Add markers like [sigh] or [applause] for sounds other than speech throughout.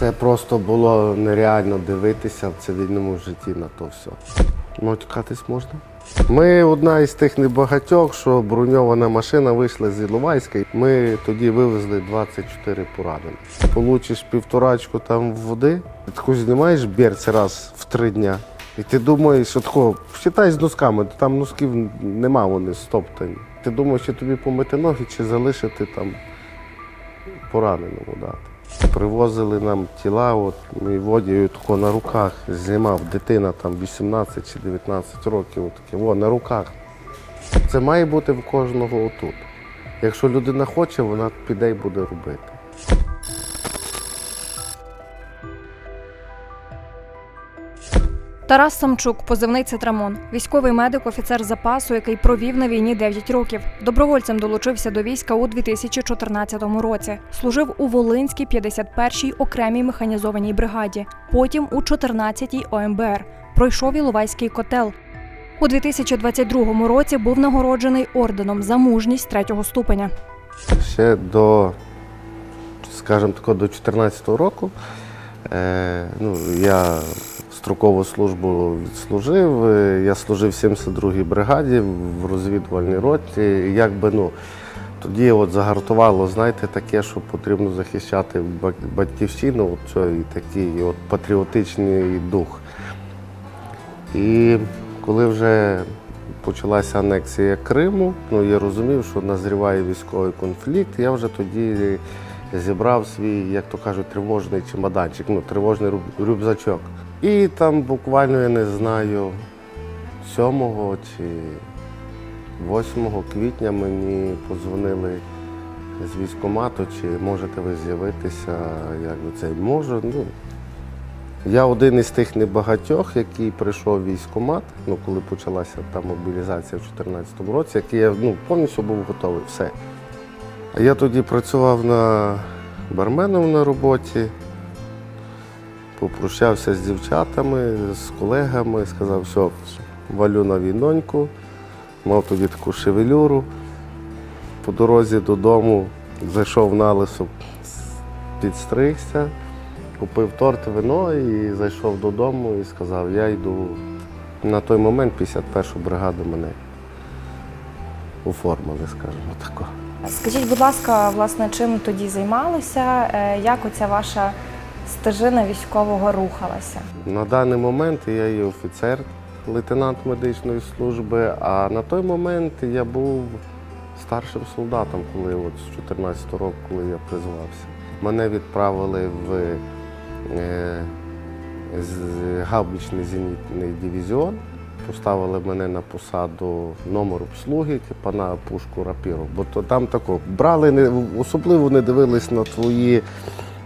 Це просто було нереально дивитися в цивільному житті на то все. Матюкатись можна? Ми одна із тих небагатьох, що броньована машина вийшла з Іловайська. Ми тоді вивезли 24 поранені. Получиш півторачку там води, таку знімаєш берці раз в три дня. І ти думаєш, що такого, считай з носками, там носків нема, вони стоптані. Ти думаєш, чи тобі помити ноги, чи залишити там пораненому дати. Привозили нам тіла, от мій водію тако на руках знімав дитина там 18 чи 19 років, таке, о, на руках. Це має бути в кожного отут. Якщо людина хоче, вона піде і буде робити. Тарас Самчук, позивний Цитрамон, військовий медик, офіцер запасу, який провів на війні 9 років. Добровольцем долучився до війська у 2014 році. Служив у Волинській 51-й окремій механізованій бригаді, потім у 14-й ОМБР. Пройшов Іловайський котел. У 2022 році був нагороджений орденом за мужність третього ступеня. Ще до, скажімо так, до 2014 року е, ну, я строкову службу відслужив. Е, Я служив в 72-й бригаді в розвідувальній роті. Якби, ну, тоді от загартувало, знаєте, таке, що потрібно захищати батьківщину, от цей такий от патріотичний дух. І коли вже почалася анексія Криму, ну я розумів, що назріває військовий конфлікт. Я вже тоді зібрав свій, як то кажуть, тривожний чемоданчик, ну, тривожний рюкзачок. І там буквально, я не знаю, 7 чи 8 квітня мені подзвонили з військкомату, чи можете ви з'явитися, як це можу. Ну, я один із тих небагатьох, який прийшов в військкомат, ну, коли почалася та мобілізація в 2014 році, який я ну, повністю був готовий. Все. Я тоді працював на барменом на роботі, попрощався з дівчатами, з колегами, сказав, все, валю на війноньку. Мав тоді таку шевелюру. По дорозі додому зайшов на лису, підстригся купив торт, вино і зайшов додому і сказав, я йду на той момент 51-шу бригаду мене оформили, скажімо тако. Скажіть, будь ласка, власне, чим тоді займалися? Е, Як оця ваша стежина військового рухалася? На даний момент я є офіцер, лейтенант медичної служби, а на той момент я був старшим солдатом, коли от з 14 року, коли я призвався. Мене відправили в е, гаубичний зенітний дивізіон. Поставили мене на посаду номер обслуги, типа на пушку рапіру. Бо то там тако брали, не, особливо не дивились на твої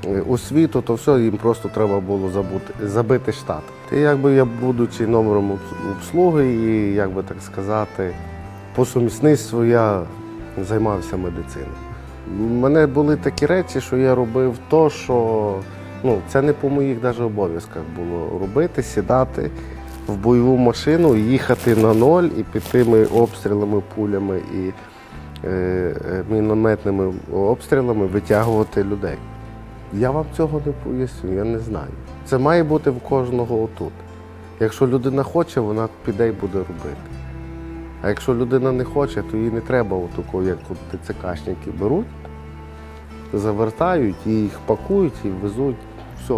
е, освіту, то все, їм просто треба було забути, забити штат. Ти якби я, будучи номером обслуги, і як би так сказати, по сумісництву я займався медициною. У мене були такі речі, що я робив то, що ну, це не по моїх навіть обов'язках було робити, сідати в бойову машину, їхати на ноль і під тими обстрілами, пулями і е, е, мінометними обстрілами витягувати людей. Я вам цього не поясню, я не знаю. Це має бути в кожного отут. Якщо людина хоче, вона піде і буде робити. А якщо людина не хоче, то їй не треба отако, як от ТЦКшники беруть, завертають їх пакують і везуть, все,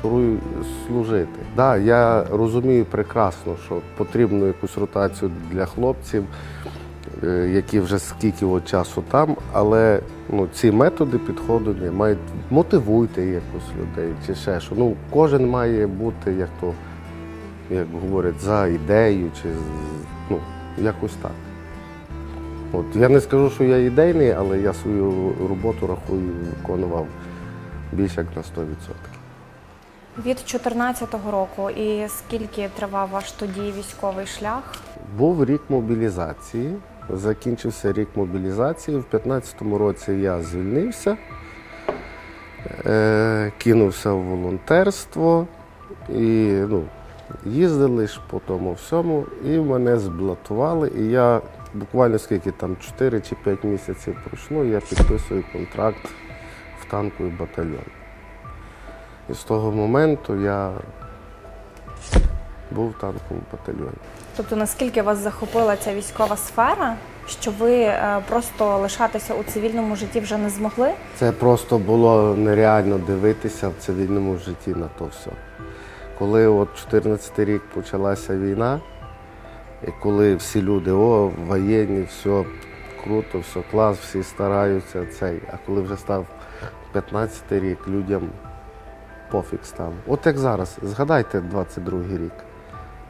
шурують служити. Да, я розумію прекрасно, що потрібно якусь ротацію для хлопців, е, які вже скільки от часу там, але ну, ці методи підходу не мають мотивуйте якось людей чи ще що. Ну, кожен має бути, як то, як говорять, за ідею чи ну, якось так. От, я не скажу, що я ідейний, але я свою роботу рахую, виконував більше як на 100%. Від 14-го року і скільки тривав ваш тоді військовий шлях? Був рік мобілізації, закінчився рік мобілізації. В 2015 році я звільнився, е, кинувся в волонтерство і ну, їздили ж по тому всьому, і мене зблатували. І я буквально скільки там 4 чи 5 місяців пройшло, я підписую контракт в танковий батальйон. І з того моменту я був в танковому батальйоні. Тобто, наскільки вас захопила ця військова сфера, що ви е, просто лишатися у цивільному житті вже не змогли? Це просто було нереально дивитися в цивільному житті на то все. Коли от 14 рік почалася війна, і коли всі люди, о, воєнні, все круто, все клас, всі стараються цей. А коли вже став 15 рік, людям пофіг став. От як зараз, згадайте 22 рік.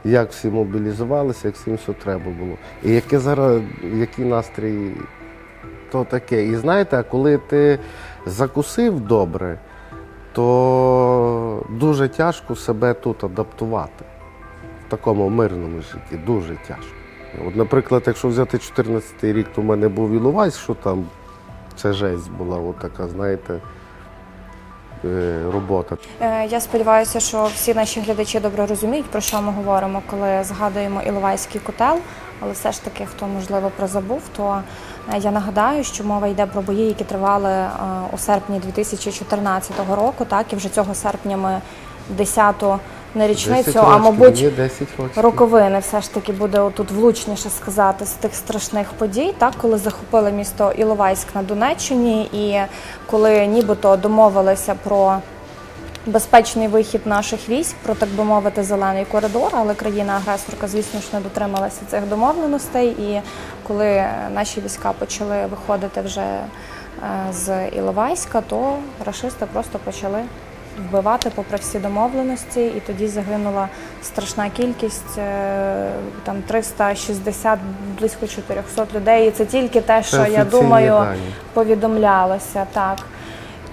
Як всі мобілізувалися, як всім все треба було. І яке зараз, який настрій то таке. І знаєте, коли ти закусив добре, то дуже тяжко себе тут адаптувати в такому мирному житті. Дуже тяжко. От, наприклад, якщо взяти 14 рік, то в мене був Іловайськ, що там це жесть була, от така, знаєте, робота. Е, Я сподіваюся, що всі наші глядачі добре розуміють, про що ми говоримо, коли згадуємо Іловайський котел. Але все ж таки, хто можливо прозабув, то е, я нагадаю, що мова йде про бої, які тривали е, у серпні 2014 року. Так і вже цього серпня ми 10-ту не річницю, а років, мабуть ні, 10 років. роковини все ж таки буде тут влучніше сказати з тих страшних подій, так коли захопили місто Іловайськ на Донеччині, і коли нібито домовилися про безпечний вихід наших військ, про так би мовити, зелений коридор, але країна-агресорка, звісно ж, не дотрималася цих домовленостей. І коли наші війська почали виходити вже е, з Іловайська, то рашисти просто почали вбивати попри всі домовленості, і тоді загинула страшна кількість е, там 360, близько 400 людей. І це тільки те, що Це я думаю дані. повідомлялося так.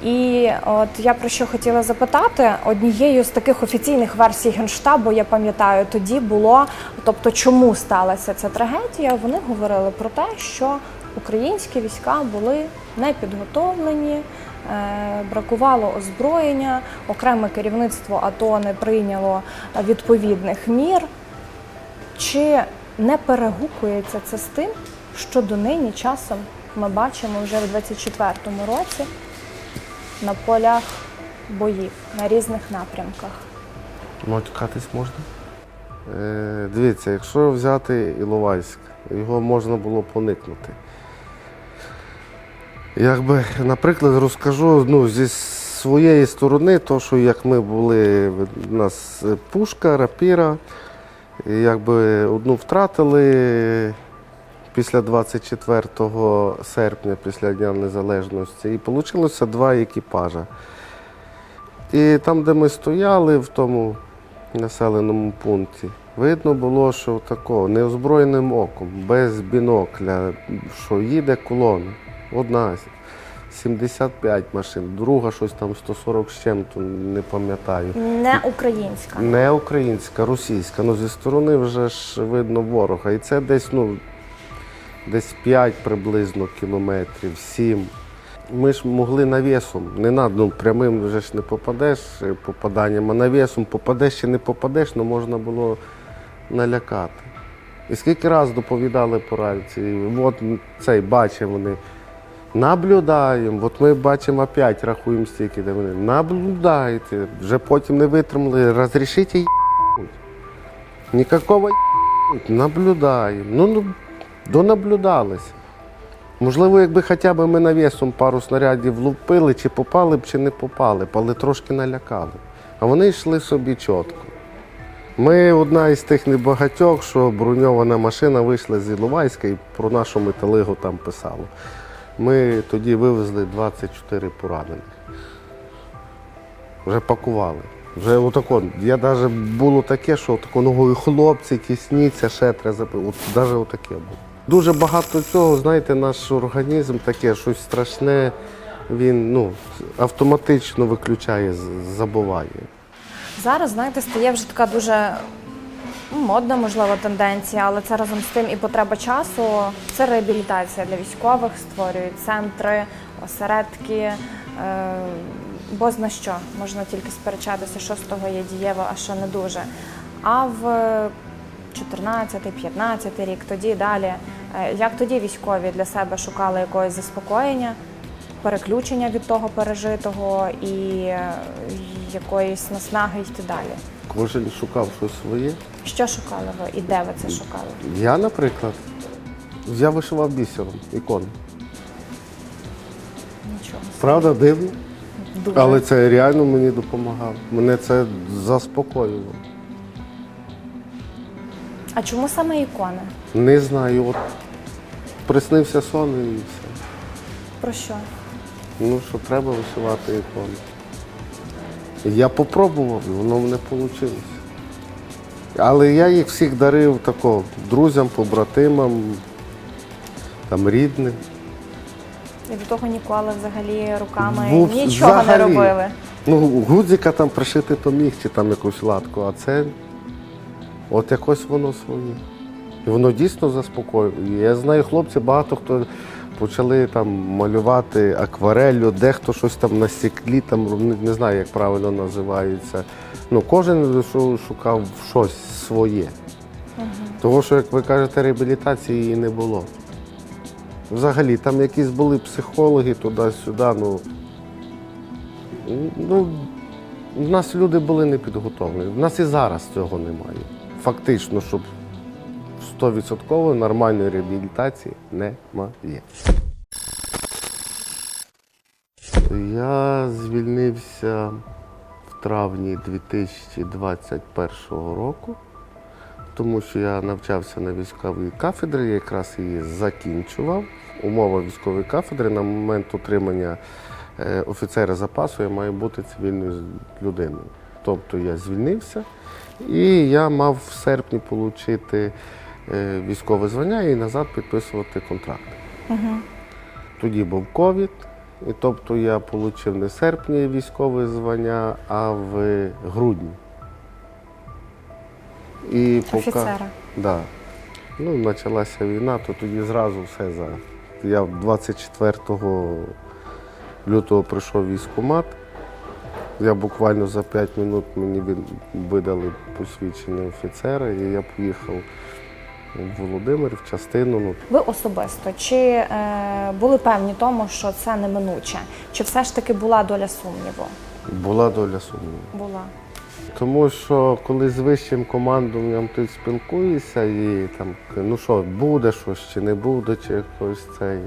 І от я про що хотіла запитати, однією з таких офіційних версій Генштабу, я пам'ятаю, тоді було, тобто, чому сталася ця трагедія. Вони говорили про те, що українські війська були не підготовлені, е, бракувало озброєння, окреме керівництво АТО не прийняло відповідних мір. Чи не перегукується це з тим, що донині часом ми бачимо вже в 24-му році на полях боїв на різних напрямках? Матюкатись можна? Е, дивіться, якщо взяти Іловайськ, його можна було поникнути. Якби, наприклад, розкажу ну, зі своєї сторони, то, що як ми були, у нас пушка, рапіра, і якби одну втратили після 24 серпня, після Дня Незалежності, і вийшло два екіпажа. І там, де ми стояли, в тому населеному пункті, видно було, що такого неозброєним оком, без бінокля, що їде колона. Одна 75 машин, друга щось там 140 з чим-то, не пам'ятаю. Не українська. Не українська, російська. Ну зі сторони вже ж видно ворога. І це десь, ну, десь 5 приблизно кілометрів, 7. Ми ж могли навісом, не надо, ну, прямим вже ж не попадеш попаданням, а навісом попадеш чи не попадеш, ну можна було налякати. І скільки раз доповідали по рації, от цей бачимо вони. Наблюдаємо, от ми бачимо опять, рахуємо стільки, де вони. Наблюдайте, вже потім не витримали, розрішіть їбуть. Ніякого їбуть, наблюдаємо. Ну, ну, донаблюдались. Можливо, якби хоча б ми навісом пару снарядів влупили, чи попали б, чи не попали б, але трошки налякали. А вони йшли собі чітко. Ми одна із тих небагатьох, що броньована машина вийшла з Іловайська і про нашу металигу там писало. Ми тоді вивезли 24 поранених. Вже пакували. Вже отако. Я навіть було таке, що отако ногою хлопці, тісніться, ще треба. От навіть отаке було. Дуже багато цього, знаєте, наш організм таке, щось страшне, він ну, автоматично виключає, забуває. Зараз, знаєте, стає вже така дуже модна, можливо, тенденція, але це разом з тим і потреба часу. Це реабілітація для військових, створюють центри, осередки. Е, бо зна що можна тільки сперечатися, що з того є дієво, а що не дуже. А в 14-15 рік, тоді далі Е, Як тоді військові для себе шукали якогось заспокоєння, переключення від того пережитого і е, якоїсь наснаги йти далі? Кожен шукав щось своє. Що шукали ви і де ви це шукали? Я, наприклад, я вишивав бісером ікони. Нічого. Правда, дивно? Дуже. Але це реально мені допомагало. Мене це заспокоювало. А чому саме ікони? Не знаю, от приснився сон і все. Про що? Ну, що треба вишивати ікони. Я попробував, і воно мене вийшло. Але я їх всіх дарив тако друзям, побратимам, там, рідним. І до того ніколи взагалі руками Був нічого не робили. Ну, гудзика там пришити то міг, чи там якусь латку, а це от якось воно своє. І воно дійсно заспокоює. Я знаю, хлопці, багато хто почали там малювати аквареллю, дехто щось там на стеклі, там не, знаю, як правильно називається. Ну, кожен шукав щось своє. Того, що, як ви кажете, реабілітації її не було. Взагалі, там якісь були психологи туди-сюди, ну. Ну, у нас люди були не підготовлені. У нас і зараз цього немає. Фактично, щоб 100% нормальної реабілітації немає. Я звільнився в травні 2021 року, тому що я навчався на військовій кафедрі, я якраз її закінчував. Умова військової кафедри на момент отримання е, офіцера запасу я маю бути цивільною людиною. Тобто я звільнився і я мав в серпні отримати військове звання і назад підписувати контракт. Тоді був ковід, і тобто я отримав не серпні військове звання, а в грудні. І поки- Офіцера. Да. Ну, почалася війна, то тоді зразу все за. Я 24 лютого прийшов в військкомат. Я буквально за 5 минут мені видали посвідчення офіцера, і я поїхав в Володимир в частину. Ну, Ви особисто чи е, були певні тому, що це неминуче? Чи все ж таки була доля сумніву? була доля сумніву. Була. Тому що коли з вищим командуванням ти спілкуєшся і там, ну що, буде щось чи не буде, чи якось це.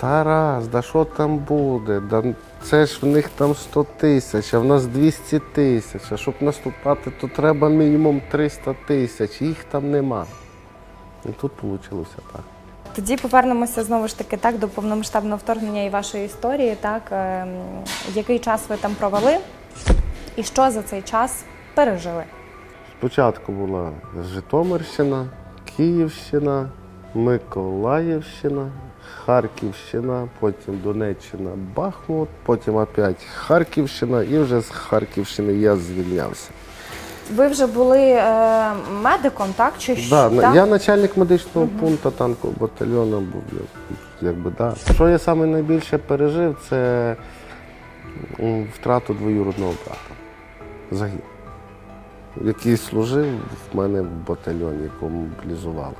Тарас, да що там буде? Да це ж в них там 100 тисяч, а в нас 200 тисяч. А щоб наступати, то треба мінімум 300 тисяч, їх там нема. І тут вийшло так. Тоді повернемося знову ж таки так до повномасштабного вторгнення і вашої історії. Так ем, який час ви там провели, і що за цей час пережили? Спочатку була Житомирщина, Київщина, Миколаївщина, Харківщина, потім Донеччина, Бахмут, потім опять Харківщина і вже з Харківщини я звільнявся. Ви вже були е, медиком, так? Чи Да, що? так? я начальник медичного пункту танкового батальйону був. Якби, да. Що я саме найбільше пережив, це м, втрату двоюродного брата. Загиб. Який служив в мене в батальйоні, якого мобілізували.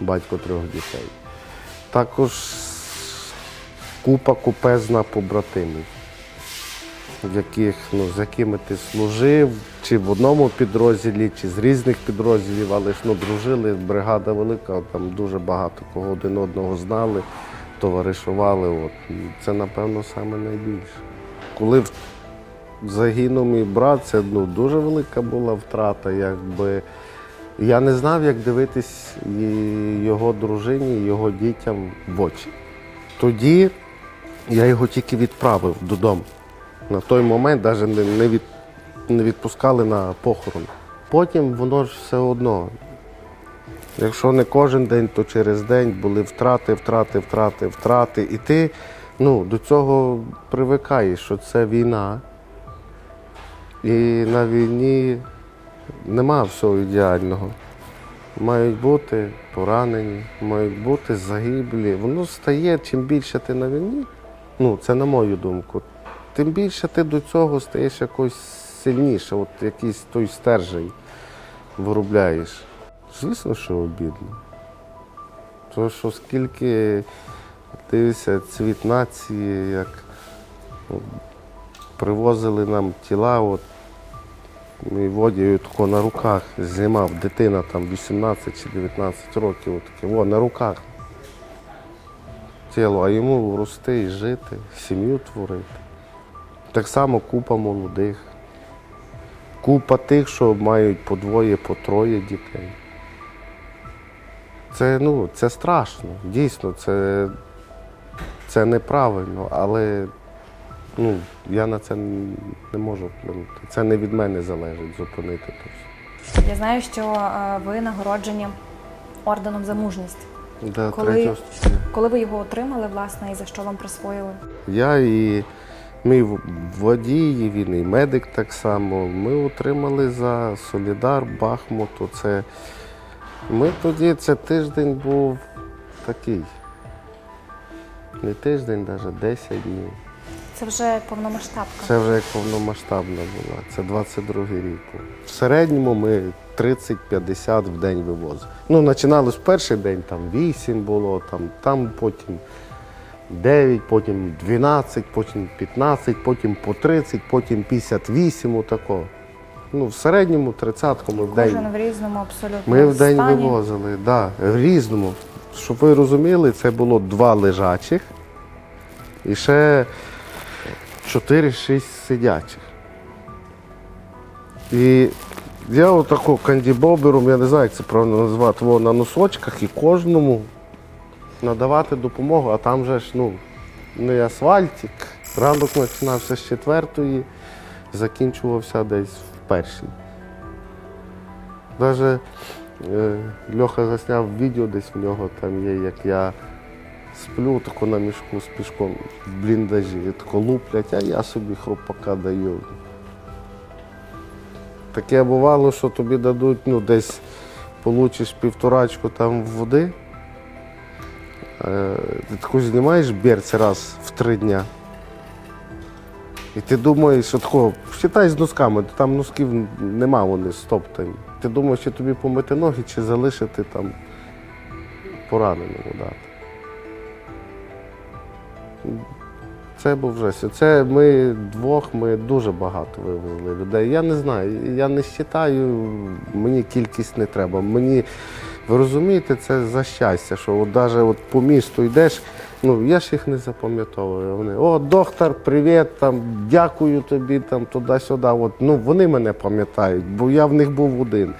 Батько трьох дітей. Також купа купезна побратимів, яких, ну, з якими ти служив, чи в одному підрозділі, чи з різних підрозділів, але ж ну, дружили, бригада велика, там дуже багато кого один одного знали, товаришували. От. І Це, напевно, саме найбільше. Коли в- загинув мій брат, це ну, дуже велика була втрата. Якби. Я не знав, як дивитись його дружині, його дітям в очі. Тоді я його тільки відправив додому. На той момент навіть не, від, не відпускали на похорон. Потім воно ж все одно. Якщо не кожен день, то через день були втрати, втрати, втрати, втрати. І ти ну, до цього привикаєш, що це війна. І на війні нема всього ідеального. Мають бути поранені, мають бути загиблі. Воно стає, чим більше ти на війні, ну це на мою думку, тим більше ти до цього стаєш якось сильніше, от якийсь той стержень виробляєш. Звісно, що обідно. Тому що скільки дивишся цвіт нації, як ну, привозили нам тіла, от, і водію тако на руках знімав дитина там 18 чи 19 років, таке, о, на руках. Тіло, а йому рости і жити, сім'ю творити. Так само купа молодих, купа тих, що мають по двоє, по троє дітей. Це, ну, це страшно, дійсно, це, це неправильно, але ну, я на це не можу вплинути. Це не від мене залежить зупинити то все. Я знаю, що е, ви нагороджені орденом за мужність. До Коли- Коли ви його отримали, власне, і за що вам присвоїли? Я і мій в- водій, він і медик так само. Ми отримали за Солідар Бахмуту. Це ми тоді це тиждень був такий. Не тиждень, навіть 10 днів. Це вже повномасштабка. Це вже як повномасштабна була. Це 22-й рік. В середньому ми 30-50 в день вивозили. Ну, починали з перший день, там 8 було, там, там потім 9, потім 12, потім 15, потім по 30, потім 58, отако. Ну, в середньому 30 ми в день. Кожен в різному абсолютно Ми в день стані. вивозили, да, в різному. Щоб ви розуміли, це було два лежачих і ще 4-6 сидячих. І я отако кандібобером, я не знаю, як це правильно назвати, во, на носочках і кожному надавати допомогу, а там же ж ну, не асфальтик. Ранок починався з четвертої, закінчувався десь в першій. Даже е, Льоха засняв відео десь в нього там є, як я сплю тако на мішку з пішком в бліндажі, тако луплять, а я собі хропака даю. Таке бувало, що тобі дадуть, ну, десь получиш півторачку там води. Е, ти таку знімаєш берці раз в три дня. І ти думаєш, що такого, считай з носками, там носків нема, вони стоптані. Ти думаєш, чи тобі помити ноги, чи залишити там пораненому дати. Це був вже. Це ми двох, ми дуже багато вивели людей. Я не знаю, я не вважаю, мені кількість не треба. Мені, ви розумієте, це за щастя, що от навіть от по місту йдеш, ну я ж їх не запам'ятовую. Вони, о, доктор, привіт, там, дякую тобі, там, туди-сюди. От, ну, вони мене пам'ятають, бо я в них був один.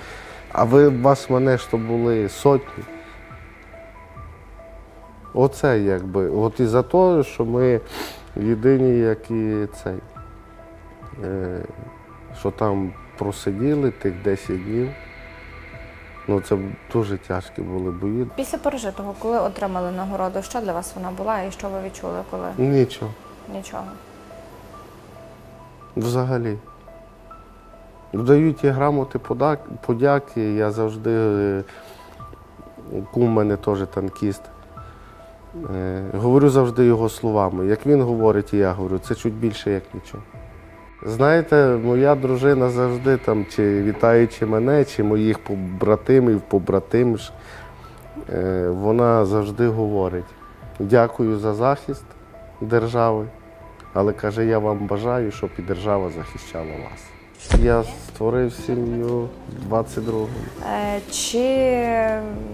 А ви вас мене то були сотні. Оце якби. От і за те, що ми єдині, які цей, е, що там просиділи тих 10 днів. Ну, це дуже тяжкі були бої. Після пережитого, коли отримали нагороду, що для вас вона була і що ви відчули, коли Нічого. нічого? Взагалі. Дають і грамоти подяки. Я завжди, е, кум мене теж танкіст. Е, Говорю завжди його словами. Як він говорить, і я говорю, це чуть більше, як нічого. Знаєте, моя дружина завжди там, чи вітаючи мене, чи моїх побратимів, побратимш, е, вона завжди говорить: дякую за захист держави. Але каже, я вам бажаю, щоб і держава захищала вас. Я створив сім'ю в 22-му. Е, Чи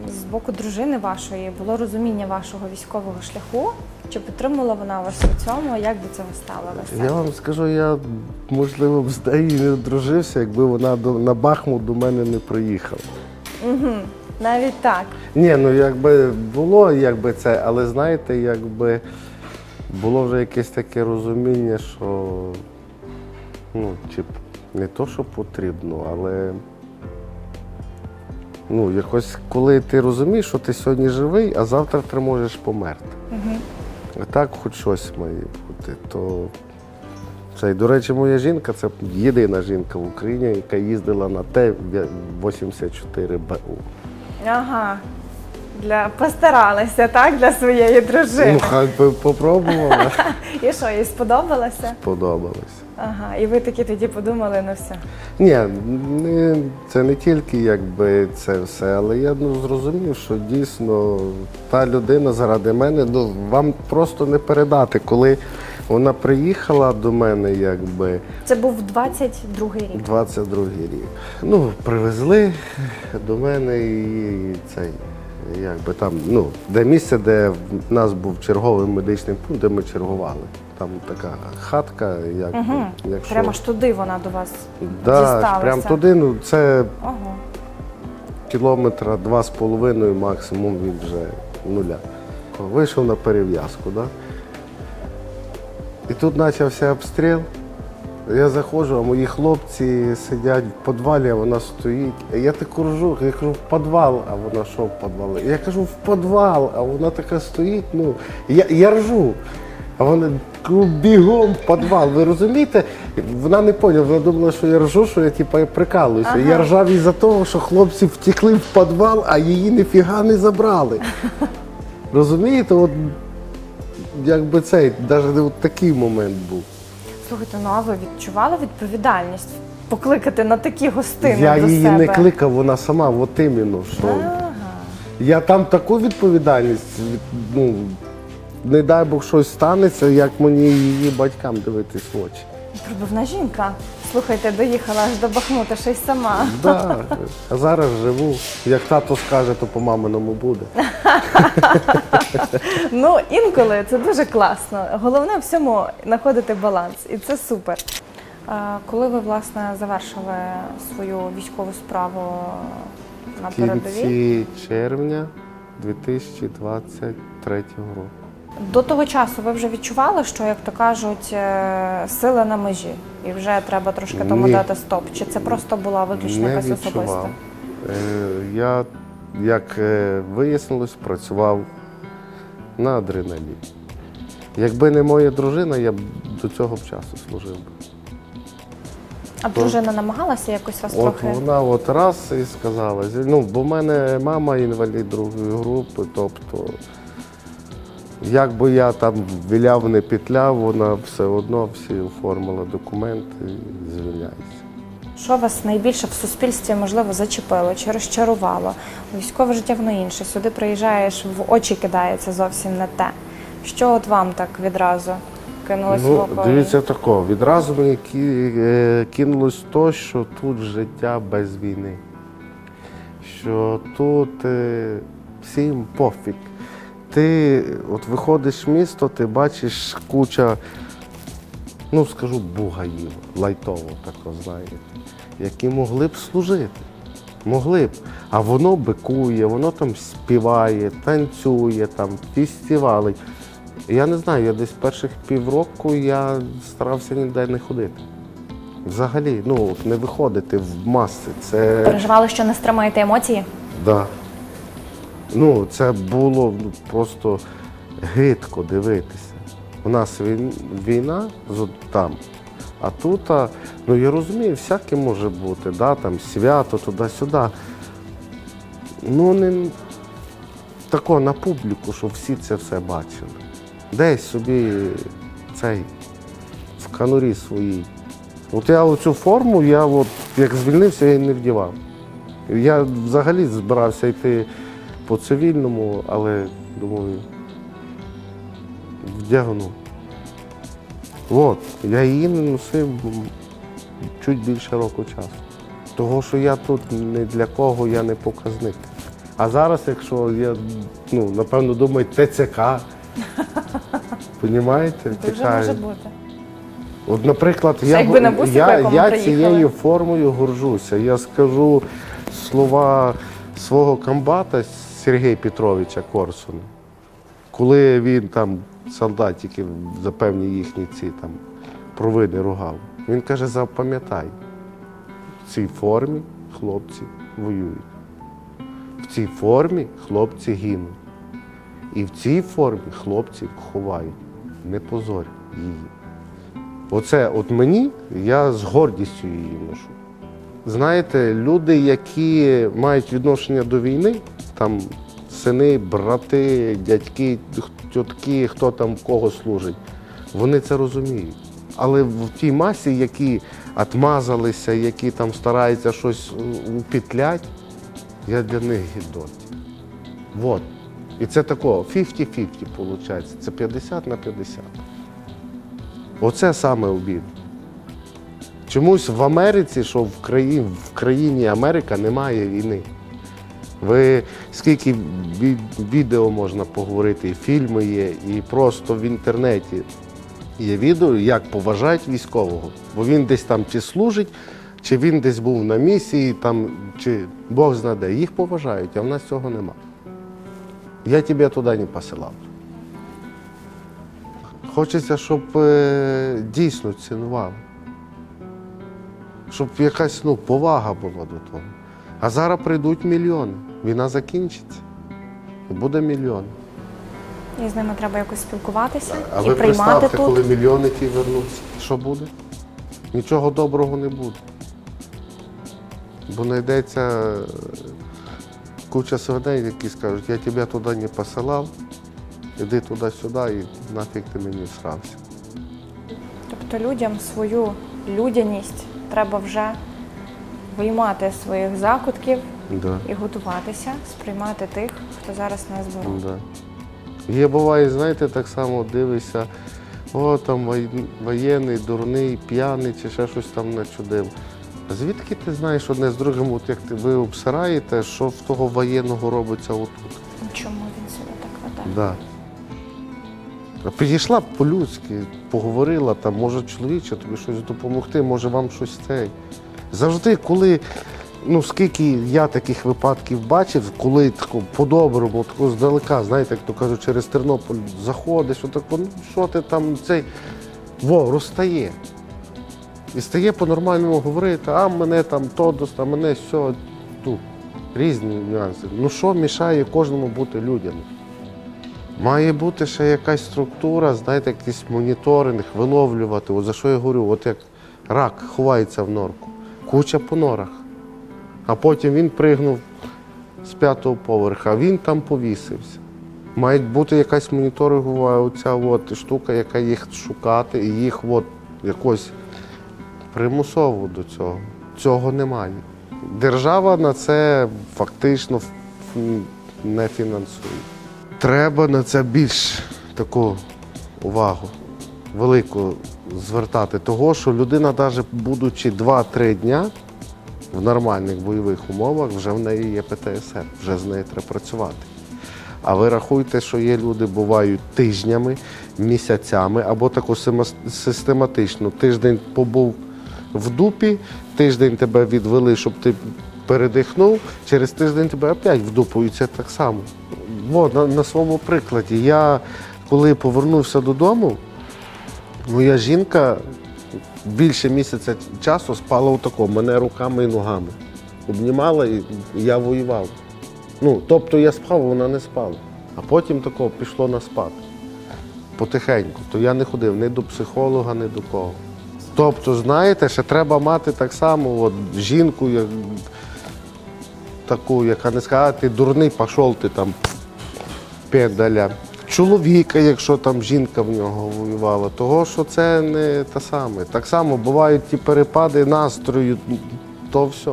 з боку дружини вашої було розуміння вашого військового шляху? Чи підтримувала вона вас у цьому? Як до цього ставилася? Я вам скажу, я можливо б з нею не одружився, якби вона до, на Бахмут до мене не приїхала. Угу. Навіть так. Ні, ну якби було, якби це, але знаєте, якби було вже якесь таке розуміння, що ну, чи не то, що потрібно, але ну, якось коли ти розумієш, що ти сьогодні живий, а завтра ти можеш померти. Угу. А так хоч щось має бути, то це, до речі, моя жінка це єдина жінка в Україні, яка їздила на Т-84 БУ. Ага. Для постаралися, так, для своєї дружини. Ну, хай би попробувала. [laughs] І що, їй сподобалося? Подобалось. Ага, і ви такі тоді подумали, ну все. Ні, не, це не тільки якби це все, але я ну, зрозумів, що дійсно та людина заради мене, ну вам просто не передати. Коли вона приїхала до мене, якби Це був 22-й рік. 22 рік. Ну, привезли до мене і цей. Якби там, ну, де місце, де в нас був черговий медичний пункт, де ми чергували. Там така хатка, якби, Угу. якщо Прямо ж туди вона до вас. да, дісталася. прямо туди, ну це Ого. кілометра два з половиною максимум від вже нуля. Вийшов на перев'язку, да? і тут почався обстріл. Я заходжу, а мої хлопці сидять в підвалі, а вона стоїть. Я так ржу, я кажу, в підвал, а вона що в підвал? Я кажу, в підвал, а вона така стоїть. Ну, я, я ржу. А вона бігом в підвал. Ви розумієте? Вона не поняла, вона думала, що я ржу, що я типу, прикалуюся. Я ржав із-за того, що хлопці втекли в підвал, а її ніфіга не забрали. [laughs] Розумієте, от якби цей, навіть от такий момент був. Слухайте, ну а ви відчували відповідальність покликати на такі гостини я до її себе? не кликав, вона сама, от іменно, що Ага. я там таку відповідальність, від- ну, не дай Бог щось станеться, як мені її батькам дивитись в очі. Пробивна жінка. Слухайте, доїхала аж до Бахмута, ще й сама. Да. А зараз живу. Як тато скаже, то по маминому буде. [laughs] Ну, інколи це дуже класно. Головне в всьому знаходити баланс, і це супер. Коли ви, власне, завершили свою військову справу на В передовій? кінці червня 2023 року. До того часу ви вже відчували, що, як то кажуть, е, сили на межі, і вже треба трошки тому Ні. дати стоп? Чи це просто була виключно якась відчував. особиста? Е, Я, як е, вияснилось, працював на адреналіні. Якби не моя дружина, я б до цього б часу служив. би. А дружина намагалася якось вас От трохи. вона от раз і сказала, ну, бо в мене мама інвалід другої групи, тобто, як би я там віляв, не петляв, вона все одно всі оформила документи і звільняється. Що вас найбільше в суспільстві можливо зачепило чи розчарувало? Військове життя воно інше. Сюди приїжджаєш, в очі кидається зовсім не те. Що от вам так відразу кинулось в Ну, око? дивіться тако, відразу мені е, кинулось то, що тут життя без війни. Що тут е, всім пофіг. Ти от виходиш в місто, ти бачиш куча, ну скажу, бугаїв, лайтово тако, знаєте, які могли б служити. Могли б. А воно бикує, воно там співає, танцює, там фестивалить. Я не знаю, я десь перших півроку я старався ніде не ходити. Взагалі, ну от не виходити в маси. Це Переживали, що не стримаєте емоції? да. Ну, це було просто гидко дивитися. У нас війна там, а тут, ну я розумію, всяке може бути, да, там свято туди-сюди. Ну, не тако на публіку, щоб всі це все бачили. Десь собі цей в канурі своїй. От я оцю форму, я от як звільнився, я її не вдівав. Я взагалі збирався йти по цивільному, але думаю, вдягну. От, я її не носив чуть більше року часу. Того, що я тут не для кого, я не показник. А зараз, якщо я, ну, напевно, думаю, ТЦК. [laughs] Понімаєте? Дуже може бути. От, наприклад, я, якби на бусі, я, я приїхали. цією формою горжуся. Я скажу слова свого комбата Сергія Петровича Корсуна. Коли він там солдатиків за певні їхні ці там провини ругав, він каже: запам'ятай, в цій формі хлопці воюють. В цій формі хлопці гинуть. І в цій формі хлопці ховають. Не позорь її. Оце от мені, я з гордістю її ношу. Знаєте, люди, які мають відношення до війни, там сини, брати, дядьки, тітки, хто там кого служить. Вони це розуміють. Але в тій масі, які отмазалися, які там стараються щось упітлять, я для них гідот. Вот. І це такого 50-50 виходить. Це 50 на 50. Оце саме обід. Чомусь в Америці, що в країні, в країні Америка немає війни. Ви скільки відео можна поговорити, і фільми є, і просто в інтернеті є відео, як поважають військового. Бо він десь там чи служить, чи він десь був на місії, там, чи Бог знаде. Їх поважають, а в нас цього нема. Я тебе туди не посилав. Хочеться, щоб е, дійсно цінували. Щоб якась ну, повага була до того. А зараз прийдуть мільйони. Війна закінчиться. І буде мільйон. І з ними треба якось спілкуватися А і ви приймати представте, тут. коли мільйони ті вернуться. Що буде? Нічого доброго не буде. Бо знайдеться е, куча свиней, які скажуть, я тебе туди не посилав, іди туди-сюди і нафіг ти мені всрався. Тобто людям свою людяність треба вже виймати з своїх закутків Да. і готуватися, сприймати тих, хто зараз нас боронить. Да. Є буває, знаєте, так само дивишся, о, там вой- воєнний, дурний, п'яний чи ще щось там начудив. А Звідки ти знаєш одне з другим, от як ти ви обсираєте, що в того воєнного робиться отут? Чому він себе так веде? Да. Підійшла по-людськи, поговорила там, може чоловіче тобі щось допомогти, може вам щось цей. Завжди, коли, ну скільки я таких випадків бачив, коли тако по-доброму, тако здалека, знаєте, як то кажуть, через Тернопіль заходиш, отако, ну що ти там цей во, розстає. І стає по-нормальному говорити, а мене там то, а мене все, різні нюанси. Ну що мішає кожному бути людям? Має бути ще якась структура, знаєте, якийсь моніторинг, виловлювати. От за що я говорю, от як рак ховається в норку. Куча по норах. А потім він пригнув з п'ятого поверха, а він там повісився. Має бути якась моніторингова оця от штука, яка їх шукати, і їх от якось примусово до цього. Цього немає. Держава на це фактично не фінансує. Треба на це більш таку увагу велику звертати. Того, що людина, навіть будучи 2-3 дня в нормальних бойових умовах, вже в неї є ПТСР, вже з нею треба працювати. А ви рахуйте, що є люди, бувають тижнями, місяцями або симо- систематично. Тиждень побув в дупі, тиждень тебе відвели, щоб ти передихнув, через тиждень тебе опять в дупу, і це так само. От, на, на своєму прикладі. Я коли повернувся додому, моя жінка більше місяця часу спала отако, мене руками і ногами. Обнімала і я воював. Ну, тобто я спав, вона не спала. А потім тако пішло на спад. Потихеньку. То я не ходив ні до психолога, ні до кого. Тобто, знаєте, ще треба мати так само от, жінку, як, таку, яка не скаже, «А, ти дурний, пішов ти там педаля. Чоловіка, якщо там жінка в нього воювала, того що це не те саме. Так само бувають ті перепади настрою, то все.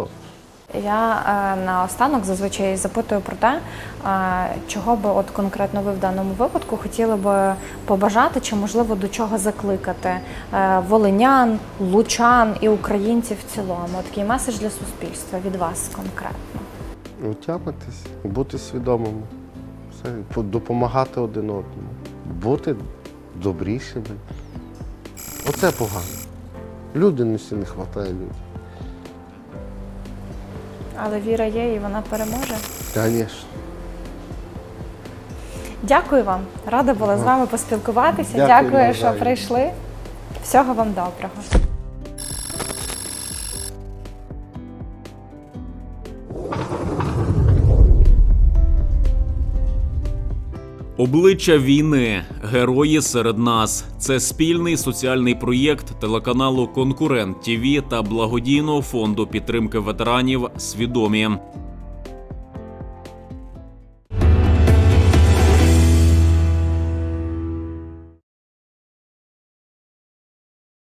Я е, наостанок зазвичай запитую про те, е, чого би от конкретно ви в даному випадку хотіли би побажати, чи можливо до чого закликати е, волинян, лучан і українців в цілому. Такий меседж для суспільства від вас конкретно. Утямитись, бути свідомими, все, допомагати один одному, бути добрішими. Оце погано. Людяності не вистачає людям. Але віра є і вона переможе. Звісно. Дякую вам. Рада була з вами поспілкуватися. Дякую Дякую, що прийшли. Всього вам доброго. Обличчя війни, герої серед нас. Це спільний соціальний проєкт телеканалу Конкурент ТІВІ та благодійного фонду підтримки ветеранів Свідомі.